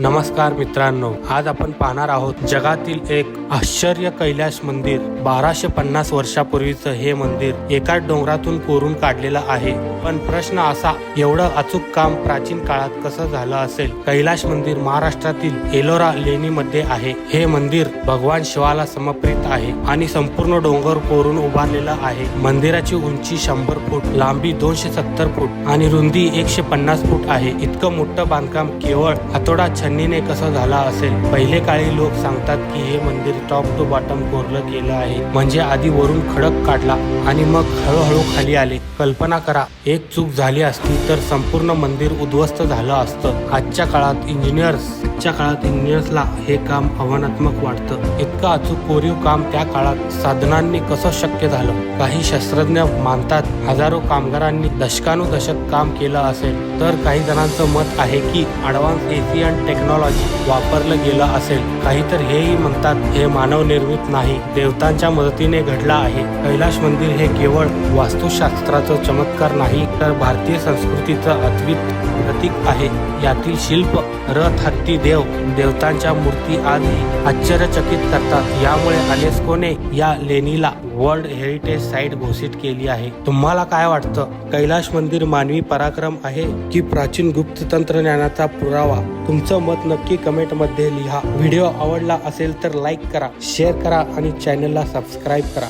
नमस्कार मित्रांनो आज आपण पाहणार आहोत जगातील एक आश्चर्य कैलाश मंदिर. बाराशे पन्नास वर्षापूर्वीचं हे मंदिर एका डोंगरातून कोरून काढलेलं आहे. पण प्रश्न असा एवढं अचूक काम प्राचीन काळात कसं झालं असेल? कैलाश मंदिर महाराष्ट्रातील एलोरा लेणीमध्ये आहे. हे मंदिर भगवान शिवाला समर्पित आहे आणि संपूर्ण डोंगर कोरून उभारलेलं आहे. मंदिराची उंची शंभर फूट लांबी दोनशे सत्तर फूट आणि रुंदी एकशे पन्नास फूट आहे. इतकं मोठं बांधकाम केवळ हातोडा छन्नीने कसं झाला असेल? पहिले काळी लोक सांगतात की हे मंदिर टॉप टू बॉटम कोरलं गेलं आहे. म्हणजे आधी वरून खडक काढला आणि मग हळूहळू खाली आले. कल्पना करा एक चूक झाली असती तर संपूर्ण मंदिर उद्ध्वस्त झालं असतं. आजच्या काळात इंजिनियर्स आजच्या काळात इंजिनियर्सला हे काम आव्हानात्मक वाटतं. इतकं अचूक कोरीव काम त्या काळात साधनांनी कसं शक्य झालं? काही शास्त्रज्ञ मानतात हजारो कामगारांनी दशकानुदशक काम केलं असेल तर काही जणांचं मत आहे की ॲडव्हान्स एशियन टेक्नॉलॉजी वापरलं गेलं असेल. काही तर हेही म्हणतात हे मानव निर्मित नाही देवतांच्या मदतीने घडला आहे. कैलाश मंदिर हे केवळ वास्तुशास्त्राचं चमत्कार नाही तर भारतीय संस्कृतीचं अद्वित प्रतीक आहे. यातील शिल्प रथ हत्ती देव देवतांच्या मूर्ती आजही आश्चर्यचकित करतात. यामुळे अनेस्कोने या लेणीला वर्ल्ड हेरिटेज साईट घोषित केली आहे. तुम्हाला काय वाटतं? कैलाश मंदिर मानवी पराक्रम आहे की प्राचीन गुप्त तंत्रज्ञानाचा पुरावा? तुमचं मत नक्की कमेंटमध्ये लिहा. व्हिडिओ आवडला असेल तर लाईक करा शेअर करा आणि चॅनलला सबस्क्राईब करा.